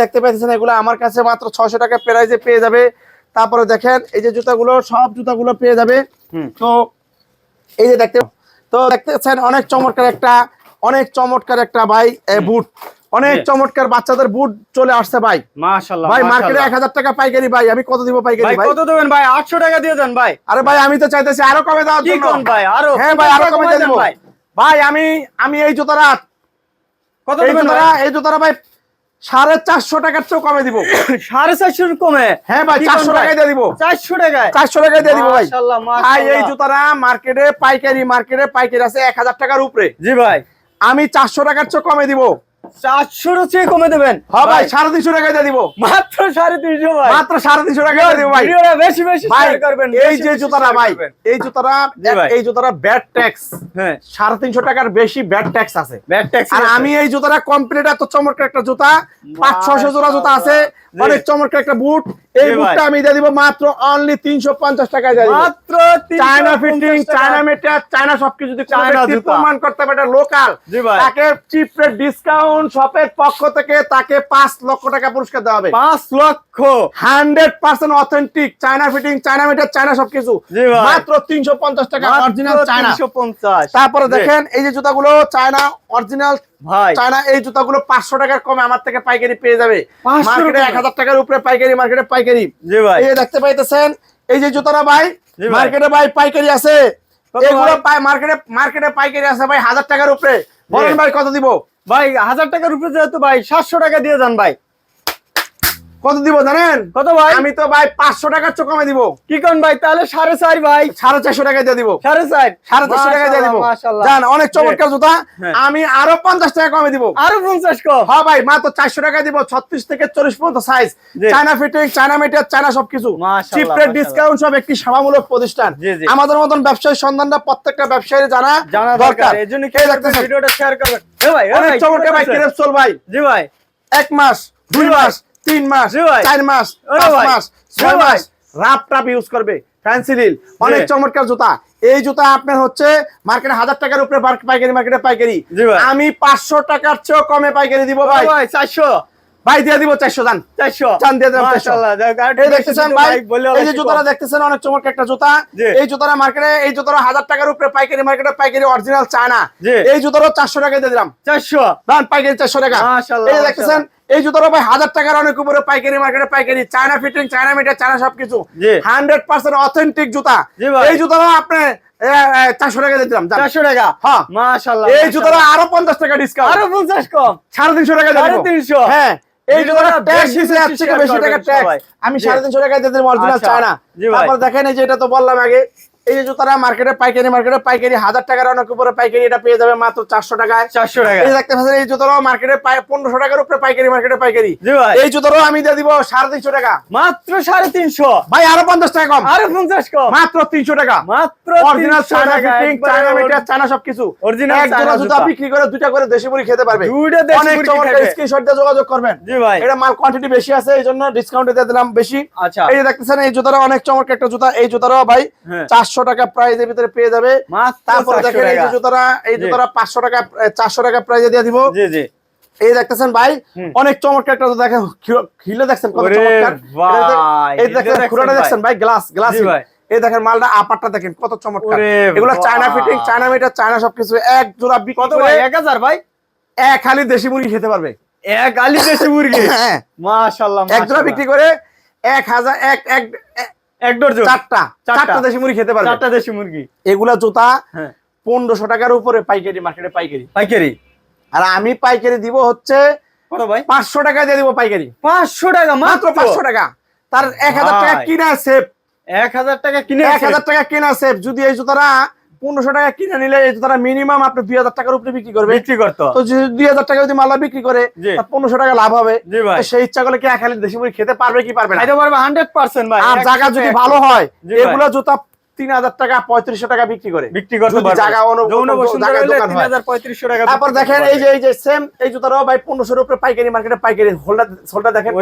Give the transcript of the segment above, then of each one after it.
দেখতে পাচ্ছেন এগুলো আমার কাছে মাত্র ছশো টাকা প্রাইজে পেয়ে যাবে। তারপরে দেখেন এই যে জুতাগুলো সব জুতাগুলো পেয়ে যাবে। তো এই যে দেখতে তো দেখতেছেন অনেক চমৎকার একটা অনেক চমৎকার একটা ভাই বুট। অনেক চমৎকার বাচ্চাদের বুট চলে আসছে ভাই। মাশাআল্লাহ ভাই মার্কেটে মাশাআল্লাহ। এক হাজার টাকা পাইকারি ভাই আমি কত দিব পাইকারি ভাই কত দেবেন ভাই? 800 টাকা দিয়ে দেন ভাই। আরে ভাই আমি তো চাইতেছি আরও কমে দেওয়ার কি কোন ভাই? আরও হ্যাঁ ভাই আরও 50 কমে দেব। ভাই? ভাই আমি আমি এই জুতারা কত দেবেন ভাই? এই জুতারা ভাই সাড়ে চারশো টাকার চেয়েও কমে দিব। 450 কমে? হ্যাঁ ভাই চারশো টাকায় দিয়ে দিব। 400 টাকায়? চারশো টাকায় দিয়ে দিব ভাই। ভাই এই জুতারা মার্কেটে পাইকারি মার্কেটে পাইকারি আছে এক হাজার টাকার উপরে। জি ভাই। আমি চারশো টাকার চেয়ে কমে দিব। 400 এর চেয়ে কমে দেবেন। হ্যাঁ ভাই সাড়ে তিনশো টাকায় দিব। মাত্র 350 ভাই। মাত্র সাড়ে তিনশো টাকায় দিব ভাই। বেশি বেশি করবেন এই যে ভাই এই জুতারা জি এই জুতারা ব্যাড ট্যাক্স হ্যাঁ। সাড়ে তিনশো টাকার বেশি ব্যাট ট্যাক্স আছে। ব্যাট ট্যাক্স আর আমি এই জুতাটা কমপ্লিট এত চমৎকার একটা জুতা পাঁচ ছশো জোড়া জুতা আছে। অনেক চমৎকার একটা বুট এই। বুটটা আমি দিয়ে দিব মাত্র অনলি তিনশো পঞ্চাশ টাকায় দিয়ে মাত্র China fitting China material China সবকিছু যদি প্রমাণ করতে পারে এটা লোকাল তাকে চিপ রেট ডিসকাউন্ট শপের পক্ষ থেকে তাকে পাঁচ লক্ষ টাকা পুরস্কার দেওয়া হবে। 5 লক্ষ। Hundred percent authentic China fitting China material China সবকিছু। মাত্র তিনশো পঞ্চাশ টাকা অরিজিনাল চায়না 350 তারপরে দেখেন এই যে জুতাগুলো চায়না অরিজিনাল ভাই। চায়না এই জুতাগুলো পাঁচশো টাকার কমে আমার থেকে পাইকারি পেয়ে যাবে। মার্কেটে এক হাজার টাকার উপরে পাইকারি মার্কেটে পাইকারি। জি ভাই। এই দেখতে পাইতেছেন এই যে জুতাটা ভাই মার্কেটে ভাই পাইকারি আছে। এগুলো মার্কেটে মার্কেটে পাইকারি আছে ভাই হাজার টাকার উপরে। বলেন ভাই কত দিব? ভাই হাজার টাকার উপরে যেহেতু ভাই সাতশো টাকা দিয়ে যান ভাই। কত দিব জানেন? কত ভাই? আমি তো ভাই পাঁচশো টাকার চো কমে দিব। কি কোন ভাই? তাহলে সাড়ে চার ভাই। সাড়ে চারশো টাকায় দিয়ে দিব। সাড়ে চার? সাড়ে চারশো টাকায় দিয়ে দিব। জান অনেক চমৎকার জুতা। হ্যাঁ। আমি আরও পঞ্চাশ টাকা কমে দিব। আরও পঞ্চাশ কম। হ্যাঁ ভাই মাত্র চারশো টাকা দিব ছত্রিশ থেকে চল্লিশ পর্যন্ত size China fitting China material China সবকিছু। মাশাআল্লাহ, চিপ রেট মাশাআল্লাহ। ডিসকাউন্ট সব একটি সেবামূলক প্রতিষ্ঠান। আমাদের মতন ব্যবসায়ী সন্ধানটা প্রত্যেকটা ব্যবসায়ী জানা জানা দরকার। এই জন্য কি এই দেখতেছেন, ভিডিওটা শেয়ার করবেন? ভাই অনেক চমৎকার ভাই করতেছেন? ক্রেপসোল ভাই। জি ভাই। এক মাস দুই মাস তিন মাস চার মাস পাঁচ মাস ছয় মাস রাপ টাপ ইউজ করবে। ফ্যান্সিলিল অনেক চমৎকার জুতা। এই জুতা আপনার হচ্ছে মার্কেটে হাজার টাকার উপরে পাইকারি মার্কেটে পাইকারি। আমি পাঁচশো টাকার চেয়েও কমে পাইকারি দিব ভাই। চারশো। ভাই দিয়ে দিব চারশো দান চারশো। চান দিয়ে দিলাম এই দেখতেছেন ভাই এই যে জুতাটা দেখতেছেন অনেক চমৎকার একটা জুতা। এই জুতাটা মার্কেটে এই জুতাটা হাজার টাকার উপরে পাইকারি মার্কেটে পাইকারি অরিজিনাল চায়না। জি। এই জুতারও চারশো টাকা দিয়ে দিলাম। চারশো। দাম পাইকারি চারশো টাকা। এই দেখতেছেন এই জুতোটা ভাই হাজার টাকার অনেক উপরে পাইকারি মার্কেটে পাইকারি China fitting China material China সবকিছু। হান্ড্রেড পার্সেন্ট অথেন্টিক জুতা। এই জুতোটা আপনি চারশো টাকা দিলাম চারশো টাকা? হ্যাঁ। মাশাআল্লাহ এই জুতোটা আরও পঞ্চাশ টাকা ডিসকাউন্ট আরও পঞ্চাশ কম? সাড়ে তিনশো টাকা সাড়ে তিনশো। হ্যাঁ। এই ভিডিওটা জুতোটা ট্যাক্স দিছে এর থেকে বেশি টাকা ট্যাক্স আমি সাড়ে তিনশো টাকা দিয়ে দিলাম অরিজিনাল আচ্ছা। চায়না জি তারপর দেখেন এই যে এটা তো বললাম আগে। এই যে জুতারা মার্কেটে পাইকারি মার্কেটে পাইকারি হাজার টাকার অনেক উপরে পাইকারি এটা পেয়ে যাবে মাত্র চারশো টাকায়। চারশো টাকা এই দেখতে পাচ্ছেন এই জুতোটাও মার্কেটে পনেরোশো টাকার উপরে পাইকারি মার্কেটে পাইকারি। এই জুতোটাও আমি দিয়ে দিব সাড়ে তিনশো টাকা। মাত্র সাড়ে তিনশো। ভাই আরও পঞ্চাশ টাকা কম। আরও পঞ্চাশ কম। মাত্র তিনশো টাকা। মাত্র original China fitting China material China সবকিছু। Original এক জোড়া জুতা। বিক্রি করে দুইটা করে দেশি মুড়ি খেতে পারবে। দুইটা দেশি অনেক মুরগি চমৎকার স্ক্রিনশট দিয়ে যোগাযোগ করবেন। জি ভাই। এটা মাল কোয়ান্টিটি বেশি আছে এই জন্য ডিসকাউন্টে দিয়ে দিলাম বেশি। আচ্ছা। এই দেখতেছেন এই জুতাটা অনেক চমৎকার একটা জুতা। এই জুতাটাও ভাই হ্যাঁ। চারশো টাকা প্রাইজের ভিতরে পেয়ে যাবে। তারপরে দেখেন এই যে টাকা। এই। জুতাটা পাঁচশো টাকা চারশো টাকা প্রাইজে দিয়ে দিব। জি জি। এই দেখতেছেন ভাই অনেক চমৎকার একটা দেখেন হিলে দেখছেন কত চমৎকার। এই দেখেন দেখছেন খুঁড়াটা ভাই। দেখছেন ভাই গ্লাস গ্লাস এই দেখেন মালটা আপারটা দেখেন কত চমৎকার। এগুলো China fitting China material China সবকিছু এক জোড়া বিক্রি কত ভাই? এক হাজার ভাই? এক খালি দেশি মুরগি খেতে পারবে। এক আলি দেশি মুরগি? হ্যাঁ। মাশাআল্লাহ এক জোড়া বিক্রি করে এক হাজার এক এক এক- এক চারটা। চারটা। চারটা দেশি মুরগি খেতে পারবে। চারটা দেশি মুরগি। এগুলা জুতা হ্যাঁ। পনেরোশো টাকার উপরে পাইকারি মার্কেটে পাইকারি। পাইকারি? আর আমি পাইকারি দিব হচ্ছে কত ভাই? পাঁচশো টাকা দিয়ে দিব পাইকারি। পাঁচশো টাকা মাত্র? পাঁচশো টাকা। তার এক হাজার টাকা। কিনা সেফ। এক হাজার টাকা কিনে এক হাজার টাকা কেনা সেফ। যদি এই জুতারা পনেরোশো টাকা কিনে নিলে তারা মিনিমাম আপনি দুই হাজার টাকার উপরে বিক্রি করবে। বিক্রি করতো তো যদি দুই হাজার টাকা যদি মালা বিক্রি করে পনেরোশো টাকা লাভ হবে। সেই ইচ্ছা করলে কি এক খালি দেশি মুড়ি খেতে পারবে কি পারবে না? পারবে হান্ড্রেড পার্সেন্ট ভাই। আর জায়গা যদি ভালো হয়। এগুলো জুতা তিন হাজার টাকা পঁয়ত্রিশশো টাকা বিক্রি করে। বিক্রি করতে জায়গা। 3300 টাকা তারপর দেখেন এই যে এই যে সেম এই জুতাটাও ভাই পনেরোশোর উপরে পাইকারি মার্কেটে পাইকারি হোল্ডার হোল্ডার দেখেন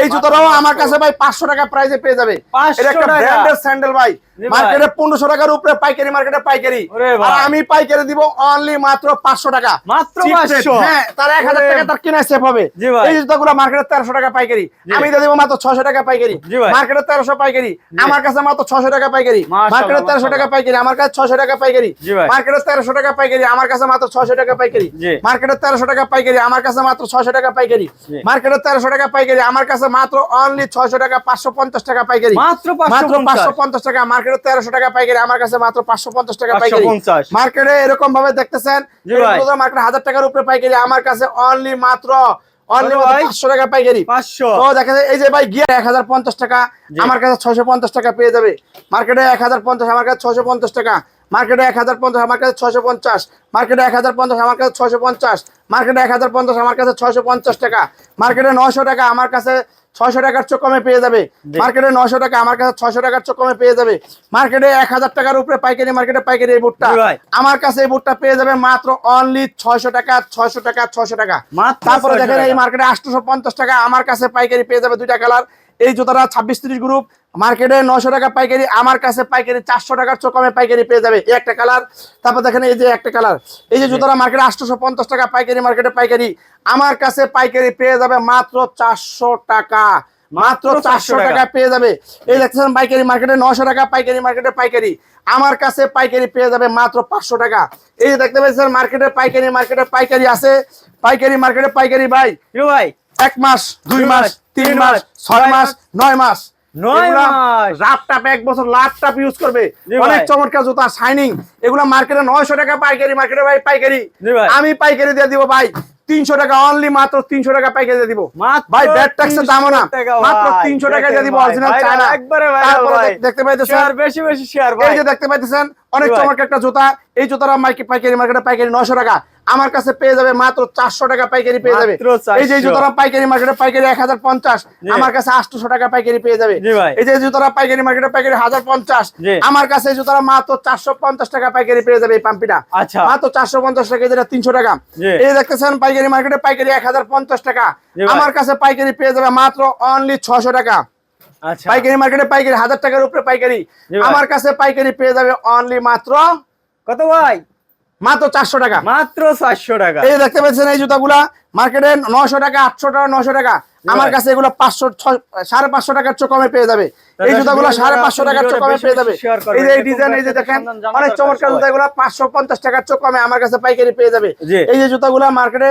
এই জুতাটাও আমার কাছে ভাই পাঁচশো টাকা প্রাইসে পেয়ে যাবে। এটা একটা ব্র্যান্ডের স্যান্ডেল ভাই। মার্কেটে পনেরোশো টাকার উপরে পাইকারি মার্কেটে পাইকারি। আর আমি পাইকারি দিব অনলি মাত্র পাঁচশো টাকা। মাত্র Cheap rate, 500 হ্যাঁ তার এক হাজার টাকা তার কিনা সেভ হবে। এই জুতাগুলো মার্কেটে তেরোশো টাকা পাইকারি। আমি দিব মাত্র ছশো টাকা পাইকারি। মার্কেটে তেরোশো পাইকারি। আমার কাছে মাত্র ছশো টাকা পাইকারি? মাশাআল্লাহ, মার্কেটে তেরোশো টাকা পাইকারি আমার কাছে ছশো টাকা পাইকারি। মার্কেটে তেরোশো টাকা পাইকারি আমার কাছে মাত্র ছশো টাকা পাইকারি। মার্কেটে তেরোশো টাকা পাইকারি আমার কাছে মাত্র ছশো টাকা পাইকারি। মার্কেটে তেরোশো টাকা পাইকারি আমার কাছে মাত্র অনলি ছয়শো টাকা পাঁচশো পঞ্চাশ টাকা পাইকারি। মাত্র মাত্র পাঁচশো পঞ্চাশ টাকা মার্কেটে তেরোশো টাকা পাইকারি আমার কাছে মাত্র পাঁচশো পঞ্চাশ টাকা পাইকারি। মার্কেটে এরকম ভাবে দেখতেছেন। মার্কেটে হাজার টাকার উপরে পাইকারি আমার কাছে অনলি মাত্র? পাঁচশো টাকা পাইকারি। 500 তো দেখা যায় এই যে ভাই গিয়ার এক হাজার পঞ্চাশ টাকা আমার কাছে ছয়শো পঞ্চাশ টাকা পেয়ে যাবে। মার্কেটে এক হাজার পঞ্চাশ আমার কাছে ছয়শো পঞ্চাশ টাকা। মার্কেটে এক হাজার পঞ্চাশ আমার কাছে ছয়শো পঞ্চাশ। মার্কেটে এক হাজার পঞ্চাশ আমার কাছে ছয়শো পঞ্চাশ। মার্কেটে এক হাজার পঞ্চাশ আমার কাছে ছয়শো পঞ্চাশ টাকা। মার্কেটে নশো টাকা আমার কাছে ছয়শো টাকার চোখ কমে পেয়ে যাবে। মার্কেটে নশো টাকা আমার কাছে ছয়শো টাকার চোখ কমে পেয়ে যাবে। মার্কেটে এক হাজার টাকার উপরে পাইকারি মার্কেটে পাইকারি এই বুটটা। আমার কাছে এই বুটটা পেয়ে যাবে মাত্র অনলি ছয়শো টাকা ছয়শো টাকা ছয়শো টাকা। তারপরে দেখেন এই মার্কেটে আটশোশো পঞ্চাশ টাকা আমার কাছে পাইকারি পেয়ে যাবে দুইটা কালার। এই জুতাটা ছাব্বিশ তিরিশ গ্রুপ মার্কেটে নশো টাকা পাইকারি আমার কাছে পাইকারি চারশো টাকার চোখ কমে পাইকারি পেয়ে যাবে। এই একটা কালার তারপর দেখেন এই যে একটা কালার এই যে জুতাটা মার্কেটে আটশোশো পঞ্চাশ টাকা পাইকারি মার্কেটে পাইকারি। আমার কাছে পাইকারি পেয়ে যাবে মাত্র চারশো টাকা। মাত্র চারশো 400 টাকা। পেয়ে যাবে। এই দেখছেন পাইকারি মার্কেটে নশো টাকা পাইকারি মার্কেটে পাইকারি। আমার কাছে পাইকারি পেয়ে যাবে মাত্র পাঁচশো টাকা। এই যে দেখতে পাচ্ছেন মার্কেটে পাইকারি মার্কেটে পাইকারি আছে। পাইকারি মার্কেটে পাইকারি ভাই ভাই। এক মাস দুই মাস তিন মাস ছয় মাস, নয় মাস। এক বছর ইউজ করবে। অনেক চমৎকার জুতা শাইনিং এগুলো মার্কেটে নয়শো টাকা পাইকারি মার্কেটে ভাই পাইকারি। আমি পাইকারি দিয়ে দিব ভাই। তিনশো টাকা অনলি মাত্র তিনশো টাকা পাইকারি দিয়ে দিব। ভাই ব্যাট ট্যাক্সের দামও না। মাত্র তিনশো টাকা দিয়ে দিব অরিজিনাল চায়না। দেখতে পাইতেছেন? বেশি বেশি শেয়ার ভাই এই যে দেখতে পাইতেছেন অনেক চমৎকার একটা জুতা। এই জুতাটা মাইকে পাইকারি মার্কেটে পাইকারি নয়শো টাকা। আমার কাছে পেয়ে যাবে মাত্র চারশো টাকা পাইকারি পেয়ে যাবে। এই যে জুতাটা পাইকারি মার্কেটে পাইকারি এক হাজার পঞ্চাশ আমার কাছে আটশো টাকা পাইকারি পেয়ে যাবে। এই যে জুতাটা পাইকারি মার্কেটে পাইকারি হাজার পঞ্চাশ আমার কাছে জুতাটা মাত্র চারশো পঞ্চাশ টাকা পাইকারি পেয়ে যাবে এই পাম্পিটা। আচ্ছা। মাত্র চারশো পঞ্চাশ টাকা যেটা তিনশো টাকা। এই দেখতেছেন পাইকারি মার্কেটে পাইকারি এক হাজার পঞ্চাশ টাকা। আমার কাছে পাইকারি পেয়ে যাবে মাত্র অনলি ছশো টাকা। আচ্ছা। পাইকারি মার্কেটে পাইকারি হাজার টাকার উপরে পাইকারি। আমার কাছে পাইকারি পেয়ে যাবে অনলি মাত্র কত ভাই? মাত্র চারশো টাকা। মাত্র 400 টাকা। এই দেখতে পাচ্ছেন এই জুতাগুলা মার্কেটে নশো টাকা আটশো টাকা নশো টাকা। আমার কাছে এগুলো পাঁচশো সাড়ে পাঁচশো টাকার চো কমে পেয়ে যাবে। এই জুতাগুলো সাড়ে পাঁচশো টাকার চো কমে পেয়ে যাবে। এই যে ডিজাইন এই যে দেখেন অনেক চমৎকার জুতাগুলো পাঁচশো পঞ্চাশ টাকার চো কমে আমার কাছে পাইকারি পেয়ে যাবে। এই যে জুতাগুলো মার্কেটে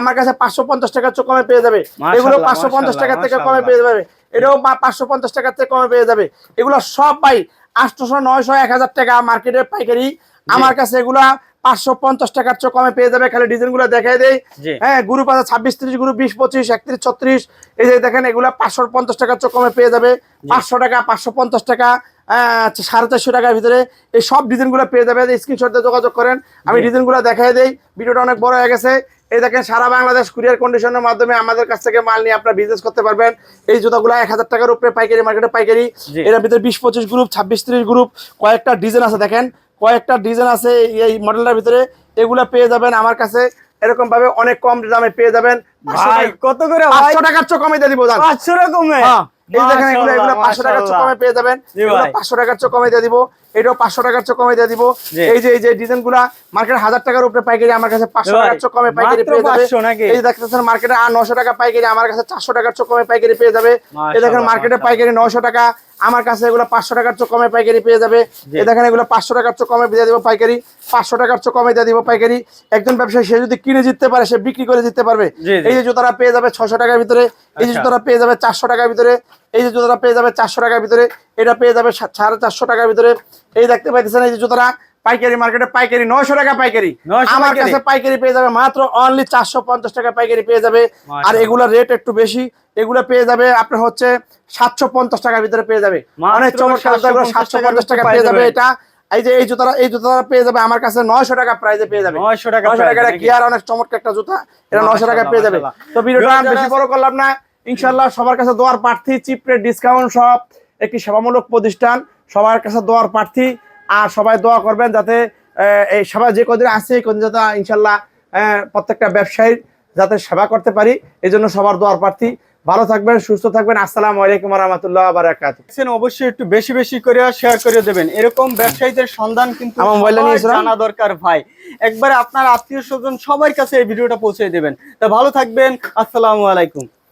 আমার কাছে পাঁচশো পঞ্চাশ টাকার চো কমে পেয়ে যাবে। এগুলো পাঁচশো পঞ্চাশ মাশাআল্লাহ, টাকা থেকে কমে পেয়ে যাবে। এটাও পাঁচশো পঞ্চাশ টাকার থেকে কমে পেয়ে যাবে। এগুলো সব ভাই আটশোশো নয়শো এক হাজার টাকা মার্কেটে পাইকারি। আমার কাছে এগুলা পাঁচশো পঞ্চাশ টাকার চেয়ে কমে পেয়ে যাবে। খালি ডিজাইনগুলো দেখাই দেয় হ্যাঁ গ্রুপ আছে ছাব্বিশ ত্রিশ গ্রুপ বিশ পঁচিশ একত্রিশ ছত্রিশ। এই যে দেখেন এগুলা পাঁচশো পঞ্চাশ টাকার চেয়ে কমে পেয়ে যাবে। পাঁচশো টাকা পাঁচশো পঞ্চাশ টাকা সাড়ে চারশো টাকার ভিতরে। এই সব ডিজাইনগুলো পেয়ে যাবে। স্ক্রিনশট দিয়ে যোগাযোগ করেন। আমি। ডিজাইনগুলো দেখাই দেই। ভিডিওটা অনেক বড় হয়ে গেছে। এই দেখেন সারা বাংলাদেশ কুরিয়ার কন্ডিশনের মাধ্যমে আমাদের কাছ থেকে মাল নিয়ে আপনারা বিজনেস করতে পারবেন। এই জুতাগুলো এক হাজার টাকার উপরে পাইকারি মার্কেটে পাইকারি। এর ভিতরে বিশ পঁচিশ গ্রুপ ছাব্বিশ ত্রিশ গ্রুপ কয়েকটা ডিজাইন আছে দেখেন। কয়েকটা ডিজাইন আছে এই- মডেলটার ভিতরে এগুলো পেয়ে যাবেন আমার কাছে। এরকম ভাবে অনেক কম দামে পেয়ে যাবেন। ভাই কত করে ভাই? পাঁচশো টাকার চেয়ে কমে দিয়ে দিব দাদা 500 টাকা হ্যাঁ, এই দেখেন এগুলো এগুলো মাশাআল্লাহ, পাঁচশো টাকার চেয়ে। কমে পেয়ে যাবেন। জি এগুলো ভাই। পাঁচশো টাকার চেয়ে কমে দিয়ে দিব। এটাও পাঁচশো টাকার চো কমে দিয়ে দিব। এই যে এই যে ডিজাইনগুলা মার্কেট হাজার টাকার উপরে পাইকারি আমার কাছে পাঁচশো টাকার চো কমে পাইকারি পেয়ে যাবে। এই দেখতেছেন মার্কেটে আর নশো টাকা পাইকারি আমার কাছে চারশো টাকার চো কমে পাইকারি পেয়ে যাবে। এই দেখেন মার্কেটে। পাইকারি নশো টাকা আমার কাছে এগুলো পাঁচশো টাকার চো কমে পাইকারি পেয়ে যাবে। এই দেখেন এগুলো পাঁচশো টাকার চো কমে দিয়ে দিব পাইকারি পাঁচশো টাকার চো কমে দিয়ে দিব পাইকারি। একজন ব্যবসায়ী সে যদি কিনে জিততে পারে সে বিক্রি করে জিততে পারবে। এই যে জুতারা পেয়ে যাবে ছশো টাকার ভিতরে এই যে আচ্ছা। জুতারা পেয়ে যাবে চারশো টাকার ভিতরে। এই যে জুতারা পেয়ে যাবে চারশো টাকার ভিতরে এটা পেয়ে যাবে সাড়ে চারশো টাকার ভিতরে। এই দেখতে পাইতেছেন এই যে জুতারা পাইকারি মার্কেটে পাইকারি নয়শো টাকা পাইকারি। আমার। কাছে পাইকারি পেয়ে যাবে মাত্র অনলি চারশো পঞ্চাশ টাকা পাইকারি পেয়ে যাবে। আর। এগুলোর রেট একটু বেশি এগুলো পেয়ে যাবে আপনার হচ্ছে সাতশো পঞ্চাশ টাকার ভিতরে পেয়ে যাবে। অনেক চমৎকার সাতশো পঞ্চাশ টাকা পেয়ে যাবে এটা। এই যে এই জুতারা এই জুতারা পেয়ে যাবে আমার কাছে নয়শো টাকা প্রাইজে পেয়ে যাবে। 900 টাকা নয়শো টাকা গিয়ার অনেক চমৎকার একটা জুতা। এটা নয়শো টাকা পেয়ে যাবে। তো ভিডিওটা বেশি বড় করলাম না ইনশাল্লাহ সবার কাছে দোয়ার প্রার্থী চিপ ডিসকাউন্ট সব একটি সেবামূলক প্রতিষ্ঠান। সবার কাছে দোয়ার প্রার্থী আর সবাই দোয়া করবেন যাতে এই সবাই যে কদিন আছে কদিন যাতে ইনশাল্লাহ প্রত্যেকটা ব্যবসায়ীর যাতে সেবা করতে পারি এই জন্য সবার দোয়ার প্রার্থী। ভালো থাকবেন সুস্থ থাকবেন আসসালামু আলাইকুম রহমতুল্লাহ বারাকাত অবশ্যই একটু বেশি বেশি করে শেয়ার করে দেবেন। এরকম ব্যবসায়ীদের সন্ধান কিন্তু। জানা দরকার ভাই। একবারে আপনার আত্মীয় স্বজন সবার কাছে এই ভিডিওটা পৌঁছে দেবেন। তা ভালো থাকবেন আসসালামু আলাইকুম।